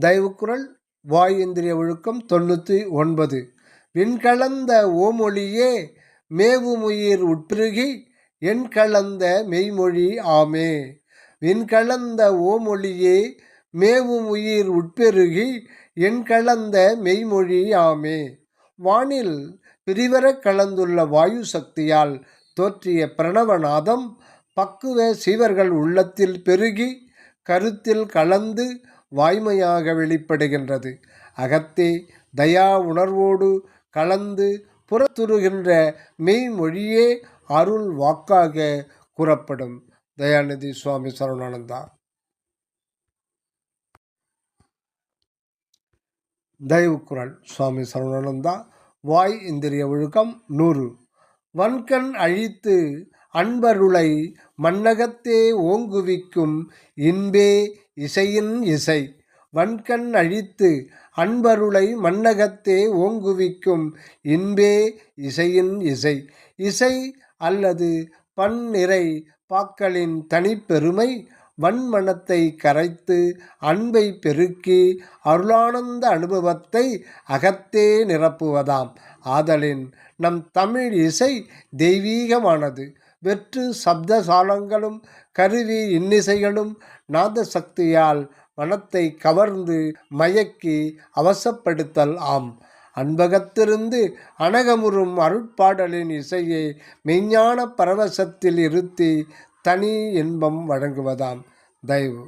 தெய்வக்குரல் வாய் இந்திரிய ஒழுக்கம் தொண்ணூற்றி ஒன்பது. விண்கலந்த ஓமொழியே மேவுமுயிர் உட்பிருகி எண்கலந்த மெய்மொழி ஆமே. விண்கலந்த ஓமொழியே மேவுமுயிர் உட்பெருகி எண்கலந்த மெய்மொழி ஆமே. வானில் பிரிவர கலந்துள்ள வாயு சக்தியால் தோற்றிய பிரணவநாதம் பக்குவ சீவர்கள் உள்ளத்தில் பெருகி கருத்தில் கலந்து வாய்மையாக வெளிப்படுகின்றது. அகத்தே தயா உணர்வோடு கலந்து புறத்துருகின்ற மெய்மொழியே அருள் வாக்காக கூறப்படும். தயாநிதி சுவாமி சரவணானந்தா தயவுக்குரல் குரல் சுவாமி சரவணானந்தா வாய் இந்திரிய ஒழுக்கம் நூறு. வன்கண் அழித்து அன்பருளை மன்னகத்தே ஓங்குவிக்கும் இன்பே இசையின் இசை. வன்கண் அழித்து அன்பருளை மன்னகத்தே ஓங்குவிக்கும் இன்பே இசையின் இசை. இசை அல்லது பன்னிறை பாக்களின் தனிப்பெருமை வன்மனத்தை கரைத்து அன்பை பெருக்கி அருளானந்த அனுபவத்தை அகத்தே நிரப்புவதாம். ஆதலின் நம் தமிழ் இசை தெய்வீகமானது. வெற்று சப்தசாலங்களும் கருவி இன்னிசைகளும் நாத சக்தியால் மனத்தை கவர்ந்து மயக்கி அவசப்படுத்தல் ஆம். அன்பகத்திருந்து அனகமுறும் அருட்பாடலின் இசையை மெய்ஞான பரவசத்தில் இருத்தி தனி இன்பம் வழங்குவதாம். தயவு.